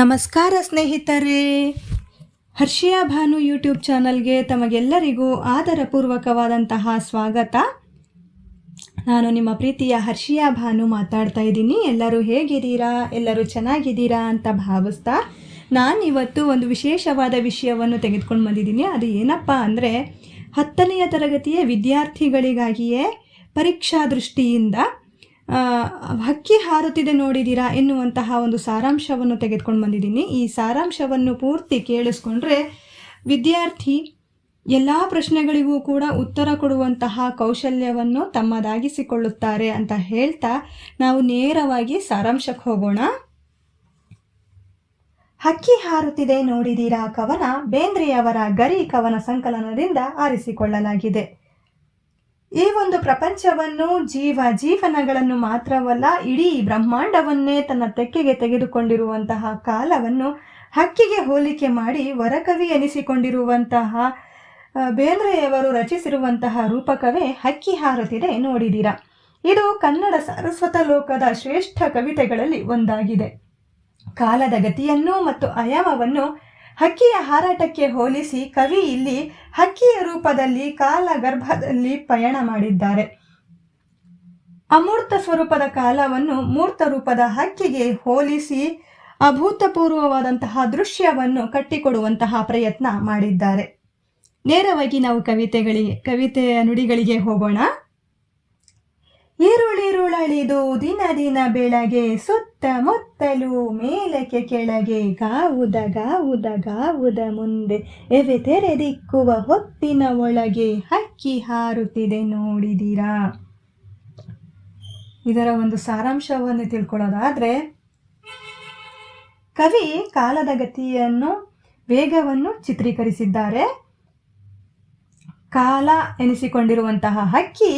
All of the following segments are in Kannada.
ನಮಸ್ಕಾರ ಸ್ನೇಹಿತರೆ. ಹರ್ಷಿಯಾ ಭಾನು ಯೂಟ್ಯೂಬ್ ಚಾನಲ್ಗೆ ತಮಗೆಲ್ಲರಿಗೂ ಆದರಪೂರ್ವಕವಾದಂತಹ ಸ್ವಾಗತ. ನಾನು ನಿಮ್ಮ ಪ್ರೀತಿಯ ಹರ್ಷಿಯಾ ಭಾನು ಮಾತಾಡ್ತಾ ಇದ್ದೀನಿ. ಎಲ್ಲರೂ ಹೇಗಿದ್ದೀರಾ? ಎಲ್ಲರೂ ಚೆನ್ನಾಗಿದ್ದೀರಾ ಅಂತ ಭಾವಿಸ್ತಾ ನಾನು ಇವತ್ತು ಒಂದು ವಿಶೇಷವಾದ ವಿಷಯವನ್ನು ತೆಗೆದುಕೊಂಡು ಬಂದಿದ್ದೀನಿ. ಅದು ಏನಪ್ಪ ಅಂದರೆ ಹತ್ತನೆಯ ತರಗತಿಯ ವಿದ್ಯಾರ್ಥಿಗಳಿಗಾಗಿಯೇ ಪರೀಕ್ಷಾ ದೃಷ್ಟಿಯಿಂದ ಹಕ್ಕಿ ಹಾರುತ್ತಿದೆ ನೋಡಿದ್ದೀರಾ ಎನ್ನುವಂತಹ ಒಂದು ಸಾರಾಂಶವನ್ನು ತೆಗೆದುಕೊಂಡು ಬಂದಿದ್ದೀನಿ. ಈ ಸಾರಾಂಶವನ್ನು ಪೂರ್ತಿ ಕೇಳಿಸ್ಕೊಂಡ್ರೆ ವಿದ್ಯಾರ್ಥಿ ಎಲ್ಲ ಪ್ರಶ್ನೆಗಳಿಗೂ ಕೂಡ ಉತ್ತರ ಕೊಡುವಂತಹ ಕೌಶಲ್ಯವನ್ನು ತಮ್ಮದಾಗಿಸಿಕೊಳ್ಳುತ್ತಾರೆ ಅಂತ ಹೇಳ್ತಾ ನಾವು ನೇರವಾಗಿ ಸಾರಾಂಶಕ್ಕೆ ಹೋಗೋಣ. ಹಕ್ಕಿ ಹಾರುತ್ತಿದೆ ನೋಡಿದೀರಾ ಕವನ? ಬೇಂದ್ರೆಯವರ ಗರಿ ಕವನ ಸಂಕಲನದಿಂದ ಆರಿಸಿಕೊಳ್ಳಲಾಗಿದೆ. ಈ ಒಂದು ಪ್ರಪಂಚವನ್ನು ಜೀವ ಜೀವನಗಳನ್ನು ಮಾತ್ರವಲ್ಲ, ಇಡೀ ಬ್ರಹ್ಮಾಂಡವನ್ನೇ ತನ್ನ ತೆಕ್ಕೆಗೆ ತೆಗೆದುಕೊಂಡಿರುವಂತಹ ಕಾಲವನ್ನು ಹಕ್ಕಿಗೆ ಹೋಲಿಕೆ ಮಾಡಿ ವರಕವಿ ಎನಿಸಿಕೊಂಡಿರುವಂತಹ ಬೇಂದ್ರೆಯವರು ರಚಿಸಿರುವಂತಹ ರೂಪಕವೇ ಹಕ್ಕಿ ಹಾರುತ್ತಿದೆ ನೋಡಿದಿರಾ. ಇದು ಕನ್ನಡ ಸರಸ್ವತ ಲೋಕದ ಶ್ರೇಷ್ಠ ಕವಿತೆಗಳಲ್ಲಿ ಒಂದಾಗಿದೆ. ಕಾಲದ ಗತಿಯನ್ನು ಮತ್ತು ಆಯಾಮವನ್ನು ಹಕ್ಕಿಯ ಹಾರಾಟಕ್ಕೆ ಹೋಲಿಸಿ ಕವಿ ಇಲ್ಲಿ ಹಕ್ಕಿಯ ರೂಪದಲ್ಲಿ ಕಾಲ ಗರ್ಭದಲ್ಲಿ ಪಯಣ ಮಾಡಿದ್ದಾರೆ. ಅಮೂರ್ತ ಸ್ವರೂಪದ ಕಾಲವನ್ನು ಮೂರ್ತ ರೂಪದ ಹಕ್ಕಿಗೆ ಹೋಲಿಸಿ ಅಭೂತಪೂರ್ವವಾದಂತಹ ದೃಶ್ಯವನ್ನು ಕಟ್ಟಿಕೊಡುವಂತಹ ಪ್ರಯತ್ನ ಮಾಡಿದ್ದಾರೆ. ನೇರವಾಗಿ ನಾವು ಕವಿತೆಗಳಿಗೆ, ಕವಿತೆಯ ನುಡಿಗಳಿಗೆ ಹೋಗೋಣ. ಈರುಳಿರುಳಳಿದು ದಿನ ದಿನ ಬೆಳಗ್ಗೆ ಸುತ್ತಮುತ್ತಲು ಮೇಲಕ್ಕೆ ಕೆಳಗೆ ಗಾವುದ ಗಾವುದ ಗಾವುದ ಮುಂದೆ ಎವೆ ತೆರೆದಿಕ್ಕುವ ಹೊತ್ತಿನ ಒಳಗೆ ಹಕ್ಕಿ ಹಾರುತ್ತಿದೆ ನೋಡಿದಿರಾ? ಇದರ ಒಂದು ಸಾರಾಂಶವನ್ನು ತಿಳ್ಕೊಳ್ಳೋದಾದ್ರೆ, ಕವಿ ಕಾಲದ ಗತಿಯನ್ನು ವೇಗವನ್ನು ಚಿತ್ರೀಕರಿಸಿದ್ದಾರೆ. ಕಾಲ ಎನಿಸಿಕೊಂಡಿರುವಂತಹ ಹಕ್ಕಿ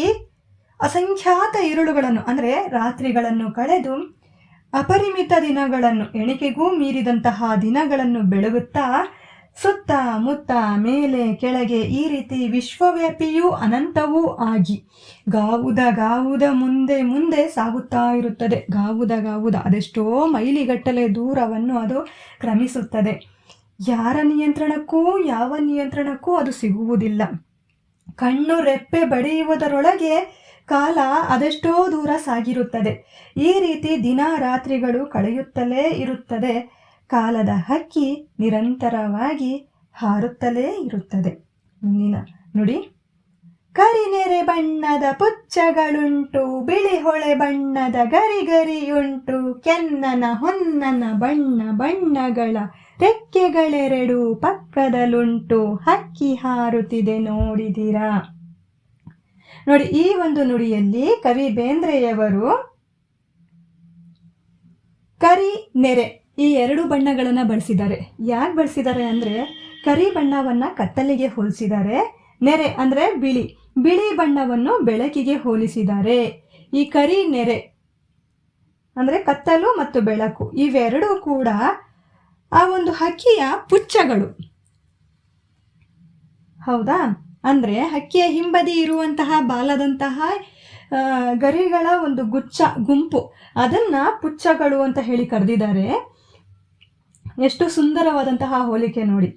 ಅಸಂಖ್ಯಾತ ಇರುಳುಗಳನ್ನು ಅಂದರೆ ರಾತ್ರಿಗಳನ್ನು ಕಳೆದು ಅಪರಿಮಿತ ದಿನಗಳನ್ನು, ಎಣಿಕೆಗೂ ಮೀರಿದಂತಹ ದಿನಗಳನ್ನು ಬೆಳಗುತ್ತಾ ಸುತ್ತ ಮುತ್ತ ಮೇಲೆ ಕೆಳಗೆ ಈ ರೀತಿ ವಿಶ್ವವ್ಯಾಪಿಯೂ ಅನಂತವೂ ಆಗಿ ಗಾವುದ ಗಾವುದ ಮುಂದೆ ಮುಂದೆ ಸಾಗುತ್ತಾ ಇರುತ್ತದೆ. ಗಾವುದ ಗಾವುದ ಅದೆಷ್ಟೋ ಮೈಲಿಗಟ್ಟಲೆ ದೂರವನ್ನು ಅದು ಕ್ರಮಿಸುತ್ತದೆ. ಯಾರ ನಿಯಂತ್ರಣಕ್ಕೂ, ಯಾವ ನಿಯಂತ್ರಣಕ್ಕೂ ಅದು ಸಿಗುವುದಿಲ್ಲ. ಕಣ್ಣು ರೆಪ್ಪೆ ಬಡಿಯುವುದರೊಳಗೆ ಕಾಲ ಅದೆಷ್ಟೋ ದೂರ ಸಾಗಿರುತ್ತದೆ. ಈ ರೀತಿ ದಿನ ರಾತ್ರಿಗಳು ಕಳೆಯುತ್ತಲೇ ಇರುತ್ತದೆ. ಕಾಲದ ಹಕ್ಕಿ ನಿರಂತರವಾಗಿ ಹಾರುತ್ತಲೇ ಇರುತ್ತದೆ. ಮುಂದಿನ ನುಡಿ. ಕರಿನೆರೆ ಬಣ್ಣದ ಪುಚ್ಚಗಳುಂಟು, ಬಿಳಿ ಹೊಳೆ ಬಣ್ಣದ ಗರಿ ಗರಿಯುಂಟು ಕೆನ್ನನ ಹೊನ್ನನ ಬಣ್ಣ ಬಣ್ಣಗಳ ರೆಕ್ಕೆಗಳೆರಡು ಪಕ್ಕದಲ್ಲುಂಟು ಹಕ್ಕಿ ಹಾರುತ್ತಿದೆ ನೋಡಿದಿರಾ? ನೋಡಿ, ಈ ಒಂದು ನುಡಿಯಲ್ಲಿ ಕವಿ ಬೇಂದ್ರೆಯವರು ಕರಿ ನೆರೆ ಈ ಎರಡು ಬಣ್ಣಗಳನ್ನು ಬಳಸಿದ್ದಾರೆ. ಯಾಕೆ ಬಳಸಿದ್ದಾರೆ ಅಂದ್ರೆ, ಕರಿ ಬಣ್ಣವನ್ನು ಕತ್ತಲಿಗೆ ಹೋಲಿಸಿದ್ದಾರೆ, ನೆರೆ ಅಂದ್ರೆ ಬಿಳಿ. ಬಿಳಿ ಬಣ್ಣವನ್ನು ಬೆಳಕಿಗೆ ಹೋಲಿಸಿದ್ದಾರೆ. ಈ ಕರಿ ನೆರೆ ಅಂದ್ರೆ ಕತ್ತಲು ಮತ್ತು ಬೆಳಕು, ಇವೆರಡೂ ಕೂಡ ಆ ಒಂದು ಹಕ್ಕಿಯ ಪುಚ್ಚಗಳು. ಹೌದಾ? ಅಂದ್ರೆ ಹಕ್ಕಿಯ ಹಿಂಬದಿ ಇರುವಂತಹ ಬಾಲದಂತಹ ಗರಿಗಳ ಒಂದು ಗುಚ್ಛ, ಗುಂಪು. ಅದನ್ನು ಪುಚ್ಚಗಳು ಅಂತ ಹೇಳಿ ಕರೆದಿದ್ದಾರೆ. ಎಷ್ಟು ಸುಂದರವಾದಂತಹ ಹೋಲಿಕೆ ನೋಡಿ.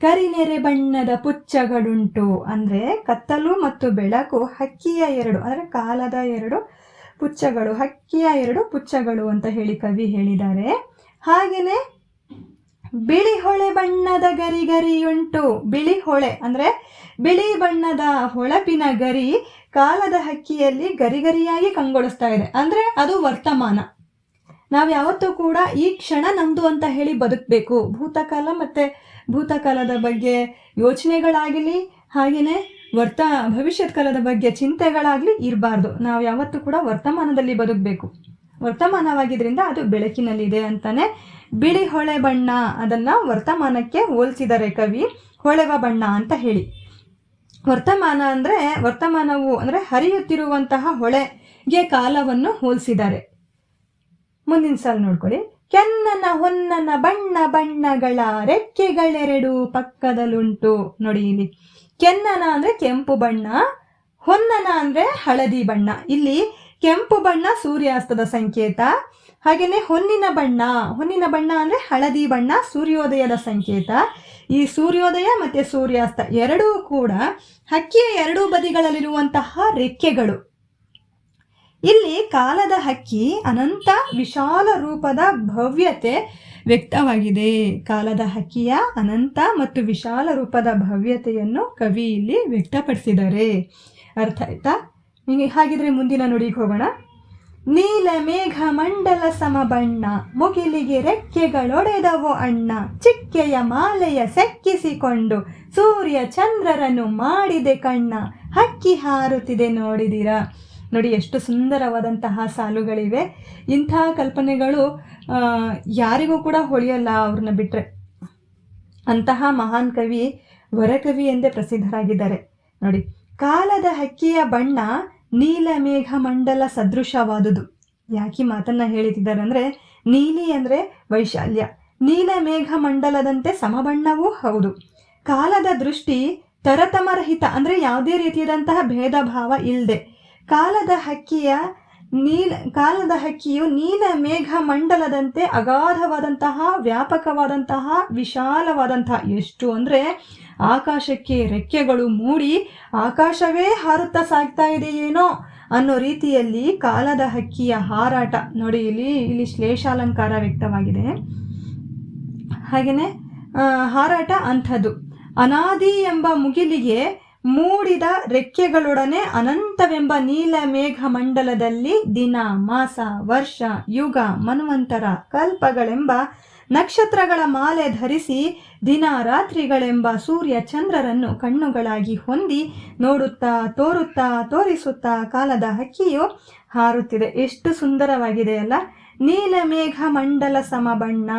ಕರಿನೆರೆ ಬಣ್ಣದ ಪುಚ್ಚಗಳುಂಟು. ಅಂದರೆ ಕತ್ತಲು ಮತ್ತು ಬೆಳಕು ಹಕ್ಕಿಯ ಎರಡು, ಅಂದರೆ ಕಾಲದ ಎರಡು ಪುಚ್ಚಗಳು, ಹಕ್ಕಿಯ ಎರಡು ಪುಚ್ಚಗಳು ಅಂತ ಹೇಳಿ ಕವಿ ಹೇಳಿದ್ದಾರೆ. ಹಾಗೆಯೇ ಬಿಳಿ ಹೊಳೆ ಬಣ್ಣದ ಗರಿ ಗರಿಯುಂಟು ಬಿಳಿ ಹೊಳೆ ಅಂದ್ರೆ ಬಿಳಿ ಬಣ್ಣದ ಹೊಳಪಿನ ಗರಿ ಕಾಲದ ಹಕ್ಕಿಯಲ್ಲಿ ಗರಿಗರಿಯಾಗಿ ಕಂಗೊಳಿಸ್ತಾ ಇದೆ. ಅಂದ್ರೆ ಅದು ವರ್ತಮಾನ. ನಾವು ಯಾವತ್ತೂ ಕೂಡ ಈ ಕ್ಷಣ ನಮ್ದು ಅಂತ ಹೇಳಿ ಬದುಕಬೇಕು. ಭೂತಕಾಲ ಮತ್ತೆ ಭೂತಕಾಲದ ಬಗ್ಗೆ ಯೋಚನೆಗಳಾಗಲಿ ಹಾಗೆಯೇ ವರ್ತ ಭವಿಷ್ಯತ್ ಕಾಲದ ಬಗ್ಗೆ ಚಿಂತೆಗಳಾಗಲಿ ಇರಬಾರ್ದು. ನಾವು ಯಾವತ್ತೂ ಕೂಡ ವರ್ತಮಾನದಲ್ಲಿ ಬದುಕಬೇಕು. ವರ್ತಮಾನವಾಗಿದ್ರಿಂದ ಅದು ಬೆಳಕಿನಲ್ಲಿದೆ ಅಂತಾನೆ ಬಿಳಿ ಹೊಳೆ ಬಣ್ಣ ಅದನ್ನ ವರ್ತಮಾನಕ್ಕೆ ಹೋಲಿಸಿದರೆ ಕವಿ. ಹೊಳೆವ ಬಣ್ಣ ಅಂತ ಹೇಳಿ. ವರ್ತಮಾನ ಅಂದ್ರೆ ವರ್ತಮಾನವು ಅಂದ್ರೆ ಹರಿಯುತ್ತಿರುವಂತಹ ಹೊಳೆಗೆ ಕಾಲವನ್ನು ಹೋಲಿಸಿದ್ದಾರೆ. ಮುಂದಿನ ಸಾಲು ನೋಡ್ಕೊಳ್ಳಿ. ಕೆನ್ನನ ಹೊನ್ನನ ಬಣ್ಣ ಬಣ್ಣಗಳ ರೆಕ್ಕೆಗಳೆರಡು ಪಕ್ಕದಲ್ಲುಂಟು ನೋಡಿ ಇಲ್ಲಿ. ಕೆನ್ನನ ಅಂದ್ರೆ ಕೆಂಪು ಬಣ್ಣ, ಹೊನ್ನನ ಅಂದ್ರೆ ಹಳದಿ ಬಣ್ಣ. ಇಲ್ಲಿ ಕೆಂಪು ಬಣ್ಣ ಸೂರ್ಯಾಸ್ತದ ಸಂಕೇತ ಹಾಗೆಯೇ ಹೊನ್ನಿನ ಬಣ್ಣ ಹೊನ್ನಿನ ಬಣ್ಣ ಅಂದರೆ ಹಳದಿ ಬಣ್ಣ, ಸೂರ್ಯೋದಯದ ಸಂಕೇತ. ಈ ಸೂರ್ಯೋದಯ ಮತ್ತು ಸೂರ್ಯಾಸ್ತ ಎರಡೂ ಕೂಡ ಹಕ್ಕಿಯ ಎರಡೂ ಬದಿಗಳಲ್ಲಿರುವಂತಹ ರೆಕ್ಕೆಗಳು. ಇಲ್ಲಿ ಕಾಲದ ಹಕ್ಕಿ ಅನಂತ ವಿಶಾಲ ರೂಪದ ಭವ್ಯತೆ ವ್ಯಕ್ತವಾಗಿದೆ. ಕಾಲದ ಹಕ್ಕಿಯ ಅನಂತ ಮತ್ತು ವಿಶಾಲ ರೂಪದ ಭವ್ಯತೆಯನ್ನು ಕವಿ ಇಲ್ಲಿ ವ್ಯಕ್ತಪಡಿಸಿದ್ದಾರೆ. ಅರ್ಥ ಆಯ್ತಾ? ಹೀಗೆ ಹಾಗಿದ್ರೆ ಮುಂದಿನ ನುಡಿಗೆ ಹೋಗೋಣ. ನೀಲ ಮೇಘ ಮಂಡಲ ಸಮ ಬಣ್ಣ ಮುಗಿಲಿಗೆ ರೆಕ್ಕೆಗಳೊಡೆದವೋ ಅಣ್ಣ. ಚಿಕ್ಕೆಯ ಮಾಲೆಯ ಸೆಕ್ಕಿಸಿಕೊಂಡು ಸೂರ್ಯ ಚಂದ್ರರನ್ನು ಮಾಡಿದೆ ಕಣ್ಣ. ಹಕ್ಕಿ ಹಾರುತ್ತಿದೆ ನೋಡಿದಿರ? ನೋಡಿ, ಎಷ್ಟು ಸುಂದರವಾದಂತಹ ಸಾಲುಗಳಿವೆ. ಇಂಥ ಕಲ್ಪನೆಗಳು ಯಾರಿಗೂ ಕೂಡ ಹೊಳೆಯಲ್ಲ ಅವ್ರನ್ನ ಬಿಟ್ಟರೆ ಅಂತಹ ಮಹಾನ್ ಕವಿ, ವರಕವಿ ಎಂದೇ ಪ್ರಸಿದ್ಧರಾಗಿದ್ದಾರೆ. ನೋಡಿ, ಕಾಲದ ಹಕ್ಕಿಯ ಬಣ್ಣ ನೀಲಮೇಘ ಮಂಡಲ ಸದೃಶವಾದುದು. ಯಾಕೆ ಮಾತನ್ನ ಹೇಳಿದ್ದಾರೆ ಅಂದರೆ, ನೀಲಿ ಅಂದರೆ ವೈಶಾಲ್ಯ. ನೀಲಮೇಘ ಮಂಡಲದಂತೆ ಸಮಬಣ್ಣವೂ ಹೌದು. ಕಾಲದ ದೃಷ್ಟಿ ತರತಮರಹಿತ, ಅಂದರೆ ಯಾವುದೇ ರೀತಿಯಾದಂತಹ ಭೇದ ಭಾವ ಇಲ್ಲದೆ ಕಾಲದ ಹಕ್ಕಿಯ ನೀಲ, ಕಾಲದ ಹಕ್ಕಿಯು ನೀಲ ಮೇಘ ಮಂಡಲದಂತೆ ಅಗಾಧವಾದಂತಹ, ವ್ಯಾಪಕವಾದಂತಹ, ವಿಶಾಲವಾದಂತಹ. ಎಷ್ಟು ಅಂದರೆ ಆಕಾಶಕ್ಕೆ ರೆಕ್ಕೆಗಳು ಮೂಡಿ ಆಕಾಶವೇ ಹಾರುತ್ತಾ ಸಾಗ್ತಾ ಇದೆಯೇನೋ ಅನ್ನೋ ರೀತಿಯಲ್ಲಿ ಕಾಲದ ಹಕ್ಕಿಯ ಹಾರಾಟ. ನೋಡಿ, ಇಲ್ಲಿ ಇಲ್ಲಿ ಶ್ಲೇಷಾಲಂಕಾರ ವ್ಯಕ್ತವಾಗಿದೆ. ಹಾಗೆಯೇ ಹಾರಾಟ ಅಂಥದ್ದು. ಅನಾದಿ ಎಂಬ ಮುಗಿಲಿಗೆ ಮೂಡಿದ ರೆಕ್ಕೆಗಳೊಡನೆ ಅನಂತವೆಂಬ ನೀಲ ಮೇಘ ಮಂಡಲದಲ್ಲಿ ದಿನ, ಮಾಸ, ವರ್ಷ, ಯುಗ, ಮನ್ವಂತರ, ಕಲ್ಪಗಳೆಂಬ ನಕ್ಷತ್ರಗಳ ಮಾಲೆ ಧರಿಸಿ ದಿನ, ರಾತ್ರಿಗಳೆಂಬ ಸೂರ್ಯ ಚಂದ್ರರನ್ನು ಕಣ್ಣುಗಳಾಗಿ ಹೊಂದಿ ನೋಡುತ್ತಾ, ತೋರುತ್ತಾ, ತೋರಿಸುತ್ತಾ ಕಾಲದ ಹಕ್ಕಿಯು ಹಾರುತ್ತಿದೆ. ಎಷ್ಟು ಸುಂದರವಾಗಿದೆ ಅಲ್ಲ? ನೀಲಮೇಘ ಮಂಡಲ ಸಮಬಣ್ಣ.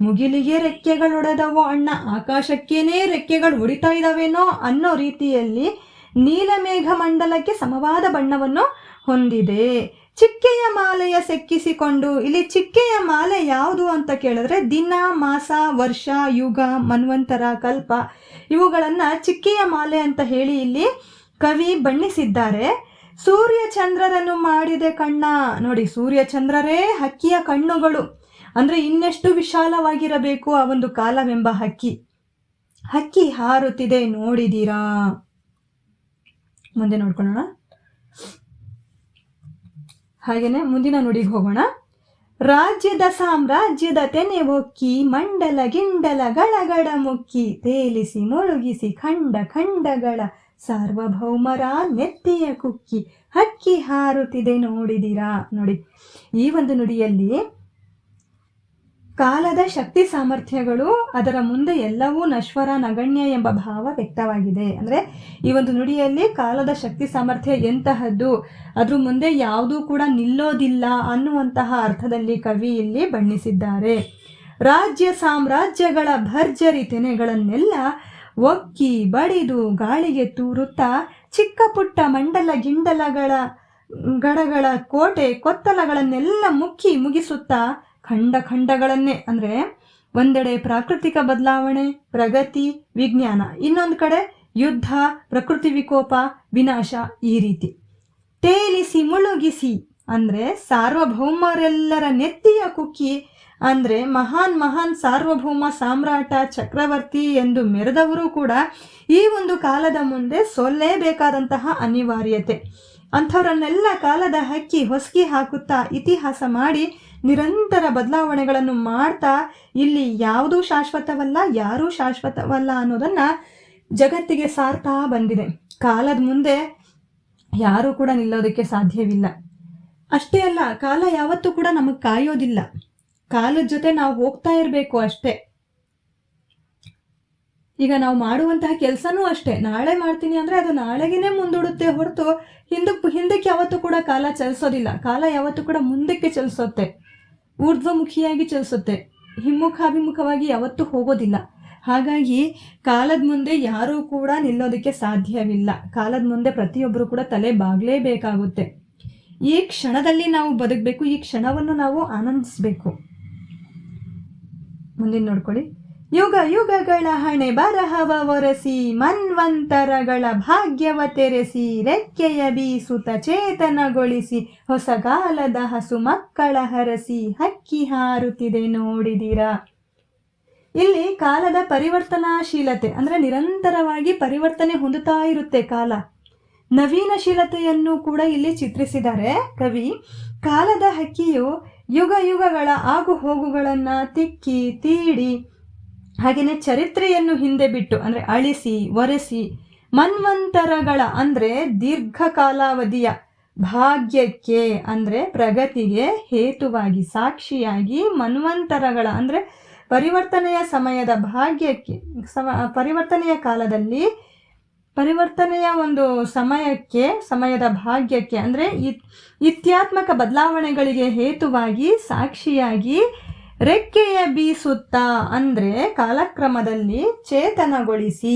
ಮುಗಿಲಿಗೆ ರೆಕ್ಕೆಗಳೊಡೆದವೋ ಅಣ್ಣ, ಆಕಾಶಕ್ಕೇನೇ ರೆಕ್ಕೆಗಳು ಹೊಡಿತಾ ಇದ್ದಾವೇನೋ ಅನ್ನೋ ರೀತಿಯಲ್ಲಿ ನೀಲಮೇಘ ಮಂಡಲಕ್ಕೆ ಸಮವಾದ ಬಣ್ಣವನ್ನು ಹೊಂದಿದೆ. ಚಿಕ್ಕೆಯ ಮಾಲೆಯ ಸೆಕ್ಕಿಸಿಕೊಂಡು, ಇಲ್ಲಿ ಚಿಕ್ಕೆಯ ಮಾಲೆ ಯಾವುದು ಅಂತ ಕೇಳಿದ್ರೆ ದಿನ, ಮಾಸ, ವರ್ಷ, ಯುಗ, ಮನ್ವಂತರ, ಕಲ್ಪ ಇವುಗಳನ್ನು ಚಿಕ್ಕೆಯ ಮಾಲೆ ಅಂತ ಹೇಳಿ ಇಲ್ಲಿ ಕವಿ ಬಣ್ಣಿಸಿದ್ದಾರೆ. ಸೂರ್ಯ ಚಂದ್ರರನ್ನು ಮಾಡಿದೆ ಕಣ್ಣ. ನೋಡಿ ಸೂರ್ಯ ಚಂದ್ರರೇ ಹಕ್ಕಿಯ ಕಣ್ಣುಗಳು. ಅಂದ್ರೆ ಇನ್ನೆಷ್ಟು ವಿಶಾಲವಾಗಿರಬೇಕು ಆ ಒಂದು ಕಾಲವೆಂಬ ಹಕ್ಕಿ. ಹಕ್ಕಿ ಹಾರುತ್ತಿದೆ ನೋಡಿದೀರಾ? ಮುಂದೆ ನೋಡ್ಕೊಳ್ಳೋಣ. ಹಾಗೇನೆ ಮುಂದಿನ ನುಡಿಗೆ ಹೋಗೋಣ. ರಾಜ್ಯದ ಸಾಮ್ರಾಜ್ಯದ ತೆನೆ ಒಕ್ಕಿ ಮಂಡಲ ಗಿಂಡಲ ಗಳಗಳ ಮುಕ್ಕಿ, ತೇಲಿಸಿ ಮುಳುಗಿಸಿ ಖಂಡ ಖಂಡಗಳ ಸಾರ್ವಭೌಮರ ನೆತ್ತಿಯ ಕುಕ್ಕಿ. ಹಕ್ಕಿ ಹಾರುತ್ತಿದೆ ನೋಡಿದಿರಾ? ನೋಡಿ, ಈ ಒಂದು ನುಡಿಯಲ್ಲಿ ಕಾಲದ ಶಕ್ತಿ ಸಾಮರ್ಥ್ಯಗಳು ಅದರ ಮುಂದೆ ಎಲ್ಲವೂ ನಶ್ವರ, ನಗಣ್ಯ ಎಂಬ ಭಾವ ವ್ಯಕ್ತವಾಗಿದೆ. ಅಂದರೆ ಈ ಒಂದು ನುಡಿಯಲ್ಲಿ ಕಾಲದ ಶಕ್ತಿ ಸಾಮರ್ಥ್ಯ ಎಂತಹದ್ದು, ಅದ್ರ ಮುಂದೆ ಯಾವುದೂ ಕೂಡ ನಿಲ್ಲೋದಿಲ್ಲ ಅನ್ನುವಂತಹ ಅರ್ಥದಲ್ಲಿ ಕವಿ ಇಲ್ಲಿ ಬಣ್ಣಿಸಿದ್ದಾರೆ. ರಾಜ್ಯ ಸಾಮ್ರಾಜ್ಯಗಳ ಭರ್ಜರಿ ತೆನೆಗಳನ್ನೆಲ್ಲ ಒಕ್ಕಿ ಬಡಿದು ಗಾಳಿಗೆ ತೂರುತ್ತಾ ಚಿಕ್ಕ ಪುಟ್ಟ ಮಂಡಲ ಗಿಂಡಲಗಳ, ಗಡಗಳ, ಕೋಟೆ, ಕೊತ್ತಲಗಳನ್ನೆಲ್ಲ ಮುಕ್ಕಿ ಮುಗಿಸುತ್ತಾ ಖಂಡ ಖಂಡಗಳನ್ನೇ ಅಂದರೆ ಒಂದೆಡೆ ಪ್ರಾಕೃತಿಕ ಬದಲಾವಣೆ ಪ್ರಗತಿ ವಿಜ್ಞಾನ ಇನ್ನೊಂದು ಕಡೆ ಯುದ್ಧ ಪ್ರಕೃತಿ ವಿಕೋಪ ವಿನಾಶ ಈ ರೀತಿ. ತೇಲಿಸಿ ಮುಳುಗಿಸಿ ಅಂದರೆ ಸಾರ್ವಭೌಮರೆಲ್ಲರ ನೆತ್ತಿಯ ಕುಕ್ಕಿ ಅಂದರೆ ಮಹಾನ್ ಮಹಾನ್ ಸಾರ್ವಭೌಮ ಸಾಮ್ರಾಟ ಚಕ್ರವರ್ತಿ ಎಂದು ಮೆರೆದವರು ಕೂಡ ಈ ಒಂದು ಕಾಲದ ಮುಂದೆ ಸೊಲ್ಲೇಬೇಕಾದಂತಹ ಅನಿವಾರ್ಯತೆ. ಅಂಥವರನ್ನೆಲ್ಲ ಕಾಲದ ಹಕ್ಕಿ ಹೊಸಕಿ ಹಾಕುತ್ತಾ ಇತಿಹಾಸ ಮಾಡಿ ನಿರಂತರ ಬದಲಾವಣೆಗಳನ್ನು ಮಾಡ್ತಾ ಇಲ್ಲಿ ಯಾವುದೂ ಶಾಶ್ವತವಲ್ಲ, ಯಾರೂ ಶಾಶ್ವತವಲ್ಲ ಅನ್ನೋದನ್ನು ಜಗತ್ತಿಗೆ ಸಾರ್ತಾ ಬಂದಿದೆ. ಕಾಲದ ಮುಂದೆ ಯಾರೂ ಕೂಡ ನಿಲ್ಲೋದಕ್ಕೆ ಸಾಧ್ಯವಿಲ್ಲ. ಅಷ್ಟೇ ಅಲ್ಲ, ಕಾಲ ಯಾವತ್ತೂ ಕೂಡ ನಮಗೆ ಕಾಯೋದಿಲ್ಲ. ಕಾಲದ ಜೊತೆ ನಾವು ಹೋಗ್ತಾ ಇರಬೇಕು ಅಷ್ಟೇ. ಈಗ ನಾವು ಮಾಡುವಂತಹ ಕೆಲಸನೂ ಅಷ್ಟೇ. ನಾಳೆ ಮಾಡ್ತೀನಿ ಅಂದರೆ ಅದು ನಾಳೆಗೇನೆ ಮುಂದೂಡುತ್ತೆ ಹೊರತು ಹಿಂದಕ್ಕೆ ಹಿಂದಕ್ಕೆ ಯಾವತ್ತೂ ಕೂಡ ಕಾಲ ಚಲಿಸೋದಿಲ್ಲ. ಕಾಲ ಯಾವತ್ತೂ ಕೂಡ ಮುಂದಕ್ಕೆ ಚಲಿಸುತ್ತೆ. ಊರ್ಧ್ವಮುಖಿಯಾಗಿ ಚಲಿಸುತ್ತೆ. ಹಿಮ್ಮುಖಾಭಿಮುಖವಾಗಿ ಯಾವತ್ತೂ ಹೋಗೋದಿಲ್ಲ. ಹಾಗಾಗಿ ಕಾಲದ ಮುಂದೆ ಯಾರೂ ಕೂಡ ನಿಲ್ಲೋದಕ್ಕೆ ಸಾಧ್ಯವಿಲ್ಲ. ಕಾಲದ ಮುಂದೆ ಪ್ರತಿಯೊಬ್ಬರು ಕೂಡ ತಲೆ ಬಾಗಲೇಬೇಕಾಗುತ್ತೆ. ಈ ಕ್ಷಣದಲ್ಲಿ ನಾವು ಬದುಕಬೇಕು, ಈ ಕ್ಷಣವನ್ನು ನಾವು ಆನಂದಿಸಬೇಕು. ಮುಂದಿನ ನೋಡ್ಕೊಳ್ಳಿ. ಯುಗ ಯುಗಗಳ ಹಣೆ ಬರಹವ ಒರೆಸಿ ಮನ್ವಂತರಗಳ ಭಾಗ್ಯವ ತೆರೆಸಿ, ರೆಕ್ಕೆಯ ಬೀಸುತ ಚೇತನಗೊಳಿಸಿ ಹೊಸಗಾಲದ ಹಸು ಮಕ್ಕಳ ಹರಸಿ, ಹಕ್ಕಿ ಹಾರುತ್ತಿದೆ ನೋಡಿದಿರ. ಇಲ್ಲಿ ಕಾಲದ ಪರಿವರ್ತನಾಶೀಲತೆ, ಅಂದರೆ ನಿರಂತರವಾಗಿ ಪರಿವರ್ತನೆ ಹೊಂದುತ್ತಾ ಇರುತ್ತೆ ಕಾಲ. ನವೀನಶೀಲತೆಯನ್ನು ಕೂಡ ಇಲ್ಲಿ ಚಿತ್ರಿಸಿದ್ದಾರೆ ಕವಿ, ಕಾಲದ ಹಕ್ಕಿಯು ಯುಗ ಯುಗಗಳ ಆಗು ಹೋಗುಗಳನ್ನು ತಿಕ್ಕಿ, ತೀಡಿ ಹಾಗೆಯೇ ಚರಿತ್ರೆಯನ್ನು ಹಿಂದೆ ಬಿಟ್ಟು, ಅಂದರೆ ಅಳಿಸಿ, ಒರೆಸಿ, ಮನ್ವಂತರಗಳ, ಅಂದರೆ ದೀರ್ಘಕಾಲಾವಧಿಯ ಭಾಗ್ಯಕ್ಕೆ, ಅಂದರೆ ಪ್ರಗತಿಗೆ ಹೇತುವಾಗಿ, ಸಾಕ್ಷಿಯಾಗಿ ಮನ್ವಂತರಗಳ, ಅಂದರೆ ಪರಿವರ್ತನೆಯ ಸಮಯದ ಭಾಗ್ಯಕ್ಕೆ, ಸಮ, ಪರಿವರ್ತನೆಯ ಕಾಲದಲ್ಲಿ ಪರಿವರ್ತನೆಯ ಒಂದು ಸಮಯಕ್ಕೆ, ಸಮಯದ ಭಾಗ್ಯಕ್ಕೆ, ಅಂದರೆ ಇತ್ಯಾತ್ಮಕ ಬದಲಾವಣೆಗಳಿಗೆ ಹೇತುವಾಗಿ, ಸಾಕ್ಷಿಯಾಗಿ ರೆಕ್ಕೆಯ ಬೀಸುತ್ತ ಅಂದರೆ ಕಾಲಕ್ರಮದಲ್ಲಿ ಚೇತನಗೊಳಿಸಿ,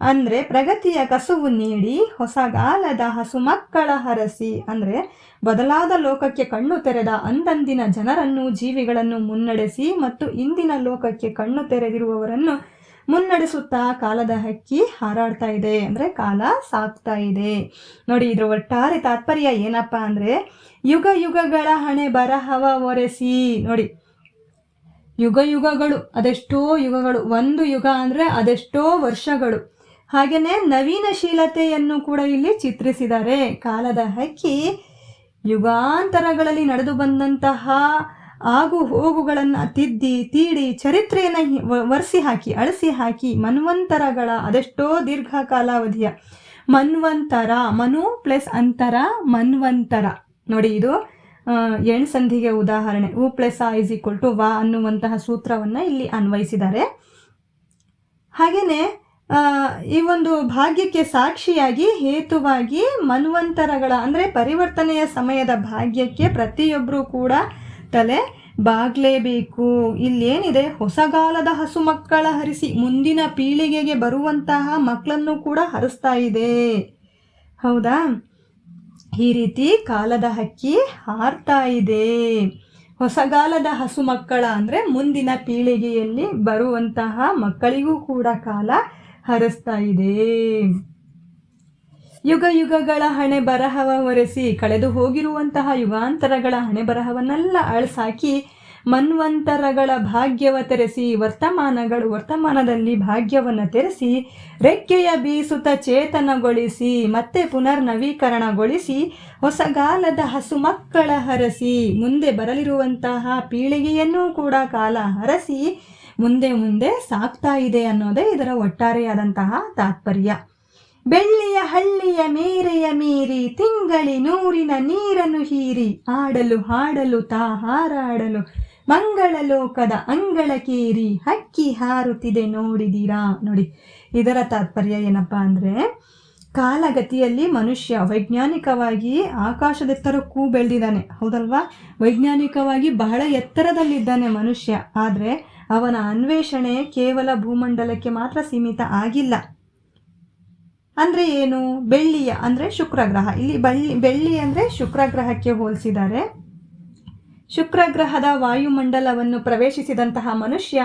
ಅಂದರೆ ಪ್ರಗತಿಯ ಕಸುವು ನೀಡಿ ಹೊಸಗಾಲದ ಹಸು ಮಕ್ಕಳ ಹರಸಿ, ಅಂದರೆ ಬದಲಾದ ಲೋಕಕ್ಕೆ ಕಣ್ಣು ತೆರೆದ ಅಂದಂದಿನ ಜನರನ್ನು, ಜೀವಿಗಳನ್ನು ಮುನ್ನಡೆಸಿ ಮತ್ತು ಇಂದಿನ ಲೋಕಕ್ಕೆ ಕಣ್ಣು ತೆರೆದಿರುವವರನ್ನು ಮುನ್ನಡೆಸುತ್ತಾ ಕಾಲದ ಹಕ್ಕಿ ಹಾರಾಡ್ತಾ ಇದೆ, ಅಂದರೆ ಕಾಲ ಸಾಕ್ತಾ ಇದೆ. ನೋಡಿ, ಇದ್ರ ಒಟ್ಟಾರೆ ತಾತ್ಪರ್ಯ ಏನಪ್ಪ ಅಂದರೆ, ಯುಗ ಯುಗಗಳ ಹಣೆ ಬರಹವ ಒರೆಸಿ, ನೋಡಿ ಯುಗ ಯುಗಗಳು, ಅದೆಷ್ಟೋ ಯುಗಗಳು, ಒಂದು ಯುಗ ಅಂದರೆ ಅದೆಷ್ಟೋ ವರ್ಷಗಳು. ಹಾಗೆಯೇ ನವೀನಶೀಲತೆಯನ್ನು ಕೂಡ ಇಲ್ಲಿ ಚಿತ್ರಿಸಿದ್ದಾರೆ. ಕಾಲದ ಹಕ್ಕಿ ಯುಗಾಂತರಗಳಲ್ಲಿ ನಡೆದು ಬಂದಂತಹ ಆಗು ಹೋಗುಗಳನ್ನು ತಿದ್ದಿ, ತೀಡಿ, ಚರಿತ್ರೆಯನ್ನು ಒರೆಸಿ ಹಾಕಿ, ಅಳಿಸಿ ಹಾಕಿ, ಮನ್ವಂತರಗಳ, ಅದೆಷ್ಟೋ ದೀರ್ಘ ಕಾಲಾವಧಿಯ ಮನ್ವಂತರ, ಮನು ಪ್ಲಸ್ ಅಂತರ ಮನ್ವಂತರ. ನೋಡಿ ಇದು ಎಣ್ ಸಂಧಿಗೆ ಉದಾಹರಣೆ, ಉ ಪ್ಲಸ್ ಆ ಇಸ್ ಈಕ್ವಲ್ ಟು ವಾ ಅನ್ನುವಂತಹ ಸೂತ್ರವನ್ನು ಇಲ್ಲಿ ಅನ್ವಯಿಸಿದ್ದಾರೆ. ಹಾಗೆಯೇ ಈ ಒಂದು ಭಾಗ್ಯಕ್ಕೆ ಸಾಕ್ಷಿಯಾಗಿ ಹೇತುವಾಗಿ ಮನ್ವಂತರಗಳ, ಅಂದರೆ ಪರಿವರ್ತನೆಯ ಸಮಯದ ಭಾಗ್ಯಕ್ಕೆ ಪ್ರತಿಯೊಬ್ಬರೂ ಕೂಡ ತಲೆ ಬಾಗ್ಲೇಬೇಕು. ಇಲ್ಲೇನಿದೆ ಹೊಸಗಾಲದ ಹಸು ಮಕ್ಕಳ ಹರಿಸಿ ಮುಂದಿನ ಪೀಳಿಗೆಗೆ ಬರುವಂತಹ ಮಕ್ಕಳನ್ನು ಕೂಡ ಹರಿಸ್ತಾ ಇದೆ. ಹೌದಾ? ಈ ರೀತಿ ಕಾಲದ ಹಕ್ಕಿ ಹಾರ್ತಾ ಇದೆ. ಹೊಸಗಾಲದ ಹಸು ಮಕ್ಕಳ ಅಂದರೆ ಮುಂದಿನ ಪೀಳಿಗೆಯಲ್ಲಿ ಬರುವಂತಹ ಮಕ್ಕಳಿಗೂ ಕೂಡ ಕಾಲ ಹರಿಸ್ತಾ ಇದೆ. ಯುಗ ಯುಗಗಳ ಹಣೆ ಬರಹವ ಒರೆಸಿ ಕಳೆದು ಹೋಗಿರುವಂತಹ ಯುಗಾಂತರಗಳ ಹಣೆ ಬರಹವನ್ನೆಲ್ಲ ಅಳಸಾಕಿ ಮನ್ವಂತರಗಳ ಭಾಗ್ಯವ ತೆರೆಸಿ, ವರ್ತಮಾನಗಳು ವರ್ತಮಾನದಲ್ಲಿ ಭಾಗ್ಯವನ್ನು ತೆರೆಸಿ, ರೆಕ್ಕೆಯ ಬೀಸುತ ಚೇತನಗೊಳಿಸಿ, ಮತ್ತೆ ಪುನರ್ ನವೀಕರಣಗೊಳಿಸಿ ಹೊಸಗಾಲದ ಹಸು ಮಕ್ಕಳ ಹರಸಿ, ಮುಂದೆ ಬರಲಿರುವಂತಹ ಪೀಳಿಗೆಯನ್ನೂ ಕೂಡ ಕಾಲ ಹರಸಿ, ಮುಂದೆ ಮುಂದೆ ಸಾಕ್ತಾ ಇದೆ ಅನ್ನೋದೇ ಇದರ ಒಟ್ಟಾರೆಯಾದಂತಹ ತಾತ್ಪರ್ಯ. ಬೆಳ್ಳಿಯ ಹಳ್ಳಿಯ ಮೇರೆಯ ಮೀರಿ ತಿಂಗಳಿ ನೂರಿನ ನೀರನ್ನು ಹೀರಿ ಆಡಲು ಹಾಡಲು ತಾ ಹಾರಾಡಲು ಮಂಗಳ ಲೋಕದ ಅಂಗಳಕೇರಿ ಹಕ್ಕಿ ಹಾರುತ್ತಿದೆ ನೋಡಿದೀರಾ? ನೋಡಿ, ಇದರ ತಾತ್ಪರ್ಯ ಏನಪ್ಪ ಅಂದರೆ, ಕಾಲಗತಿಯಲ್ಲಿ ಮನುಷ್ಯ ವೈಜ್ಞಾನಿಕವಾಗಿ ಆಕಾಶದೆತ್ತರಕ್ಕೂ ಬೆಳೆದಿದ್ದಾನೆ. ಹೌದಲ್ವಾ? ವೈಜ್ಞಾನಿಕವಾಗಿ ಬಹಳ ಎತ್ತರದಲ್ಲಿದ್ದಾನೆ ಮನುಷ್ಯ. ಆದರೆ, ಅವನ ಅನ್ವೇಷಣೆ ಕೇವಲ ಭೂಮಂಡಲಕ್ಕೆ ಮಾತ್ರ ಸೀಮಿತ ಆಗಿಲ್ಲ. ಅಂದರೆ ಏನು? ಬೆಳ್ಳಿಯ ಅಂದರೆ ಶುಕ್ರಗ್ರಹ. ಇಲ್ಲಿ ಬಳ್ಳಿ, ಬೆಳ್ಳಿ ಅಂದರೆ ಶುಕ್ರಗ್ರಹಕ್ಕೆ ಹೋಲಿಸಿದ್ದಾರೆ ಶುಕ್ರಗ್ರಹದ ವಾಯುಮಂಡಲವನ್ನು ಪ್ರವೇಶಿಸಿದಂತಹ ಮನುಷ್ಯ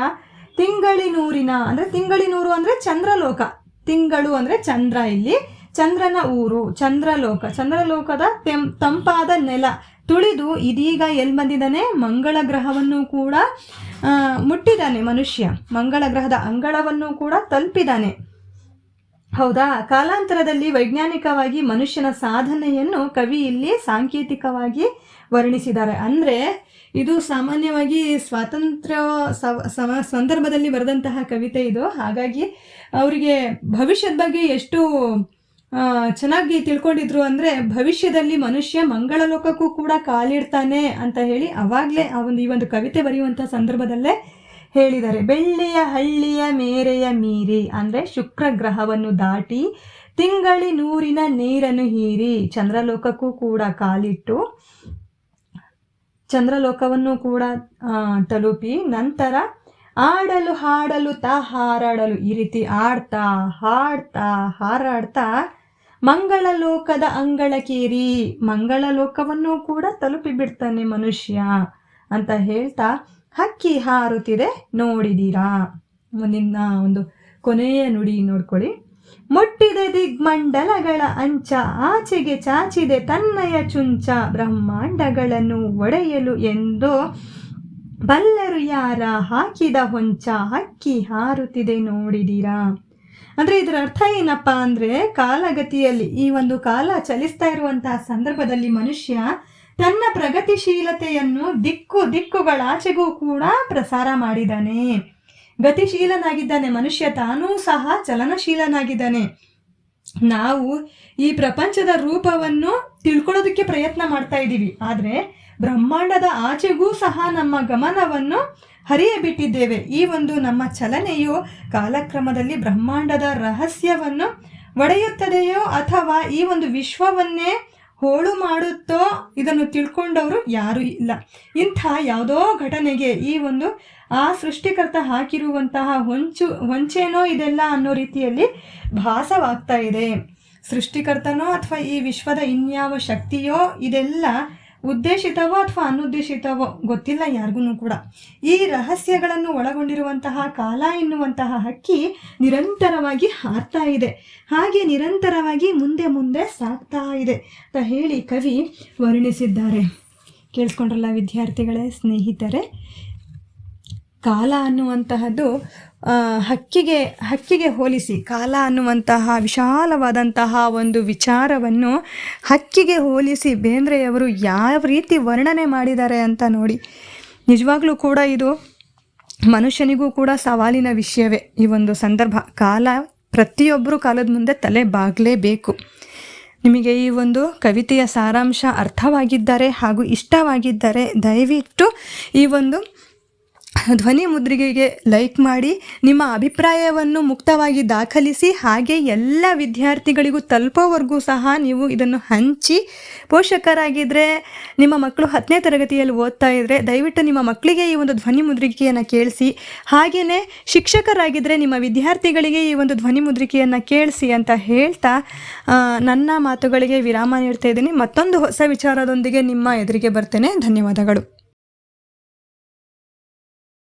ತಿಂಗಳಿನೂರಿನ, ಅಂದರೆ ತಿಂಗಳಿನೂರು ಅಂದರೆ ಚಂದ್ರಲೋಕ. ತಿಂಗಳು ಅಂದರೆ ಚಂದ್ರ ಇಲ್ಲಿ. ಚಂದ್ರನ ಊರು, ಚಂದ್ರಲೋಕ. ಚಂದ್ರಲೋಕದ ತೆಂ, ತಂಪಾದ ನೆಲ. ತುಳಿದು ಇದೀಗ ಎಲ್ಲಿ ಬಂದಿದ್ದಾನೆ? ಮಂಗಳ ಗ್ರಹವನ್ನು ಕೂಡ ಮುಟ್ಟಿದ್ದಾನೆ ಮನುಷ್ಯ. ಮಂಗಳ ಗ್ರಹದ ಅಂಗಳವನ್ನು ಕೂಡ ತಲುಪಿದ್ದಾನೆ. ಹೌದಾ? ಕಾಲಾಂತರದಲ್ಲಿ ವೈಜ್ಞಾನಿಕವಾಗಿ ಮನುಷ್ಯನ ಸಾಧನೆಯನ್ನು ಕವಿ ಇಲ್ಲಿ ಸಾಂಕೇತಿಕವಾಗಿ ವರ್ಣಿಸಿದ್ದಾರೆ. ಅಂದರೆ ಇದು ಸಾಮಾನ್ಯವಾಗಿ ಸ್ವಾತಂತ್ರ್ಯ ಸವ ಸಂದರ್ಭದಲ್ಲಿ ಬರೆದಂತಹ ಕವಿತೆ ಇದು. ಹಾಗಾಗಿ ಅವರಿಗೆ ಭವಿಷ್ಯದ ಬಗ್ಗೆ ಎಷ್ಟು ಚೆನ್ನಾಗಿ ತಿಳ್ಕೊಂಡಿದ್ರು ಅಂದರೆ ಭವಿಷ್ಯದಲ್ಲಿ ಮನುಷ್ಯ ಮಂಗಳ ಲೋಕಕ್ಕೂ ಕೂಡ ಕಾಲಿಡ್ತಾನೆ ಅಂತ ಹೇಳಿ ಅವಾಗಲೇ ಆ ಒಂದು, ಈ ಒಂದು ಕವಿತೆ ಬರೆಯುವಂಥ ಸಂದರ್ಭದಲ್ಲೇ ಹೇಳಿದ್ದಾರೆ. ಬೆಳ್ಳಿಯ ಹಳ್ಳಿಯ ಮೇರೆಯ ಮೀರಿ ಅಂದರೆ ಶುಕ್ರ ಗ್ರಹವನ್ನು ದಾಟಿ ತಿಂಗಳಿ ನೂರಿನ ನೀರನ್ನು ಹೀರಿ ಚಂದ್ರಲೋಕಕ್ಕೂ ಕೂಡ ಕಾಲಿಟ್ಟು ಚಂದ್ರಲೋಕವನ್ನು ಕೂಡ ತಲುಪಿ ನಂತರ ಆಡಲು ಹಾಡಲು ತಾ ಹಾರಾಡಲು ಈ ರೀತಿ ಆಡ್ತಾ ಹಾಡ್ತಾ ಹಾರಾಡ್ತಾ ಮಂಗಳ ಲೋಕದ ಅಂಗಳಕೇರಿ ಮಂಗಳ ಲೋಕವನ್ನು ಕೂಡ ತಲುಪಿ ಬಿಡ್ತಾನೆ ಮನುಷ್ಯ ಅಂತ ಹೇಳ್ತಾ ಹಕ್ಕಿ ಹಾರುತ್ತಿದೆ ನೋಡಿದೀರಾ. ಮುಂದಿನ ಒಂದು ಕೊನೆಯ ನುಡಿ ನೋಡ್ಕೊಳ್ಳಿ. ಮುಟ್ಟಿದ ದಿಗ್ಮಂಡಲಗಳ ಅಂಚ, ಆಚೆಗೆ ಚಾಚಿದೆ ತನ್ನಯ ಚುಂಚ, ಬ್ರಹ್ಮಾಂಡಗಳನ್ನು ಒಡೆಯಲು ಎಂದು ಬಲ್ಲರು ಯಾರ ಹಾಕಿದ ಹೊಂಚ, ಹಕ್ಕಿ ಹಾರುತ್ತಿದೆ ನೋಡಿದಿರಾ? ಅಂದ್ರೆ ಇದರ ಅರ್ಥ ಏನಪ್ಪಾ ಅಂದ್ರೆ ಕಾಲಗತಿಯಲ್ಲಿ, ಈ ಒಂದು ಕಾಲ ಚಲಿಸ್ತಾ ಇರುವಂತಹ ಸಂದರ್ಭದಲ್ಲಿ ಮನುಷ್ಯ ತನ್ನ ಪ್ರಗತಿಶೀಲತೆಯನ್ನು ದಿಕ್ಕು ದಿಕ್ಕುಗಳಾಚೆಗೂ ಕೂಡ ಪ್ರಸಾರ ಮಾಡಿದ್ದಾನೆ ಗತಿಶೀಲನಾಗಿದ್ದಾನೆ ಮನುಷ್ಯ, ತಾನೂ ಸಹ ಚಲನಶೀಲನಾಗಿದ್ದಾನೆ. ನಾವು ಈ ಪ್ರಪಂಚದ ರೂಪವನ್ನು ತಿಳ್ಕೊಳ್ಳೋದಕ್ಕೆ ಪ್ರಯತ್ನ ಮಾಡ್ತಾ ಇದ್ದೀವಿ. ಆದರೆ ಬ್ರಹ್ಮಾಂಡದ ಆಚೆಗೂ ಸಹ ನಮ್ಮ ಗಮನವನ್ನು ಹರಿಯಬಿಟ್ಟಿದ್ದೇವೆ. ಈ ಒಂದು ನಮ್ಮ ಚಲನೆಯು ಕಾಲಕ್ರಮದಲ್ಲಿ ಬ್ರಹ್ಮಾಂಡದ ರಹಸ್ಯವನ್ನು ಒಡೆಯುತ್ತದೆಯೋ ಅಥವಾ ಈ ಒಂದು ವಿಶ್ವವನ್ನೇ ಹೋಳು ಮಾಡುತ್ತೋ ಇದನ್ನು ತಿಳ್ಕೊಂಡವರು ಯಾರೂ ಇಲ್ಲ. ಇಂಥ ಯಾವುದೋ ಘಟನೆಗೆ ಈ ಒಂದು ಆ ಸೃಷ್ಟಿಕರ್ತ ಹಾಕಿರುವಂತಹ ಹೊಂಚು, ಹೊಂಚೇನೋ ಇದೆಲ್ಲ ಅನ್ನೋ ರೀತಿಯಲ್ಲಿ ಭಾಸವಾಗ್ತಾ ಇದೆ. ಸೃಷ್ಟಿಕರ್ತನೋ ಅಥವಾ ಈ ವಿಶ್ವದ ಇನ್ಯಾವ ಶಕ್ತಿಯೋ ಇದೆಲ್ಲ ಉದ್ದೇಶಿತವೋ ಅಥವಾ ಅನುದ್ದೇಶಿತವೋ ಗೊತ್ತಿಲ್ಲ ಯಾರಿಗೂ ಕೂಡ. ಈ ರಹಸ್ಯಗಳನ್ನು ಒಳಗೊಂಡಿರುವಂತಹ ಕಾಲ ಎನ್ನುವಂತಹ ಹಕ್ಕಿ ನಿರಂತರವಾಗಿ ಹಾರ್ತಾ ಇದೆ. ಹಾಗೆ ನಿರಂತರವಾಗಿ ಮುಂದೆ ಮುಂದೆ ಸಾಗ್ತಾ ಇದೆ ಅಂತ ಹೇಳಿ ಕವಿ ವರ್ಣಿಸಿದ್ದಾರೆ. ಕೇಳಿಸ್ಕೊಂಡ್ರಲ್ಲ ವಿದ್ಯಾರ್ಥಿಗಳೇ, ಸ್ನೇಹಿತರೆ? ಕಾಲ ಅನ್ನುವಂತಹದ್ದು ಹಕ್ಕಿಗೆ ಹಕ್ಕಿಗೆ ಹೋಲಿಸಿ, ಕಾಲ ಅನ್ನುವಂತಹ ವಿಶಾಲವಾದಂತಹ ಒಂದು ವಿಚಾರವನ್ನು ಹಕ್ಕಿಗೆ ಹೋಲಿಸಿ ಬೇಂದ್ರೆಯವರು ಯಾವ ರೀತಿ ವರ್ಣನೆ ಮಾಡಿದ್ದಾರೆ ಅಂತ ನೋಡಿ. ನಿಜವಾಗ್ಲೂ ಕೂಡ ಇದು ಮನುಷ್ಯನಿಗೂ ಕೂಡ ಸವಾಲಿನ ವಿಷಯವೇ ಈ ಒಂದು ಸಂದರ್ಭ. ಕಾಲ ಪ್ರತಿಯೊಬ್ಬರು ಕಾಲದ ಮುಂದೆ ತಲೆ ಬಾಗಲೇಬೇಕು. ನಿಮಗೆ ಈ ಒಂದು ಕವಿತೆಯ ಸಾರಾಂಶ ಅರ್ಥವಾಗಿದ್ದರೆ ಹಾಗೂ ಇಷ್ಟವಾಗಿದ್ದರೆ ದಯವಿಟ್ಟು ಈ ಒಂದು ಧ್ವನಿ ಮುದ್ರಿಗೆಗೆ ಲೈಕ್ ಮಾಡಿ ನಿಮ್ಮ ಅಭಿಪ್ರಾಯವನ್ನು ಮುಕ್ತವಾಗಿ ದಾಖಲಿಸಿ ಹಾಗೆ ಎಲ್ಲ ವಿದ್ಯಾರ್ಥಿಗಳಿಗೂ ತಲುಪೋವರೆಗೂ ಸಹ ನೀವು ಇದನ್ನು ಹಂಚಿ ಪೋಷಕರಾಗಿದ್ದರೆ ನಿಮ್ಮ ಮಕ್ಕಳು ಹತ್ತನೇ ತರಗತಿಯಲ್ಲಿ ಓದ್ತಾ ಇದ್ದರೆ ದಯವಿಟ್ಟು ನಿಮ್ಮ ಮಕ್ಕಳಿಗೆ ಈ ಒಂದು ಧ್ವನಿ ಮುದ್ರಿಕೆಯನ್ನು ಕೇಳಿಸಿ ಹಾಗೆಯೇ ಶಿಕ್ಷಕರಾಗಿದ್ದರೆ ನಿಮ್ಮ ವಿದ್ಯಾರ್ಥಿಗಳಿಗೆ ಈ ಒಂದು ಧ್ವನಿ ಮುದ್ರಿಕೆಯನ್ನು ಕೇಳಿಸಿ ಅಂತ ಹೇಳ್ತಾ ನನ್ನ ಮಾತುಗಳಿಗೆ ವಿರಾಮ ನೀಡ್ತಾ ಇದ್ದೀನಿ. ಮತ್ತೊಂದು ಹೊಸ ವಿಚಾರದೊಂದಿಗೆ ನಿಮ್ಮ ಎದುರಿಗೆ ಬರ್ತೇನೆ. ಧನ್ಯವಾದಗಳು.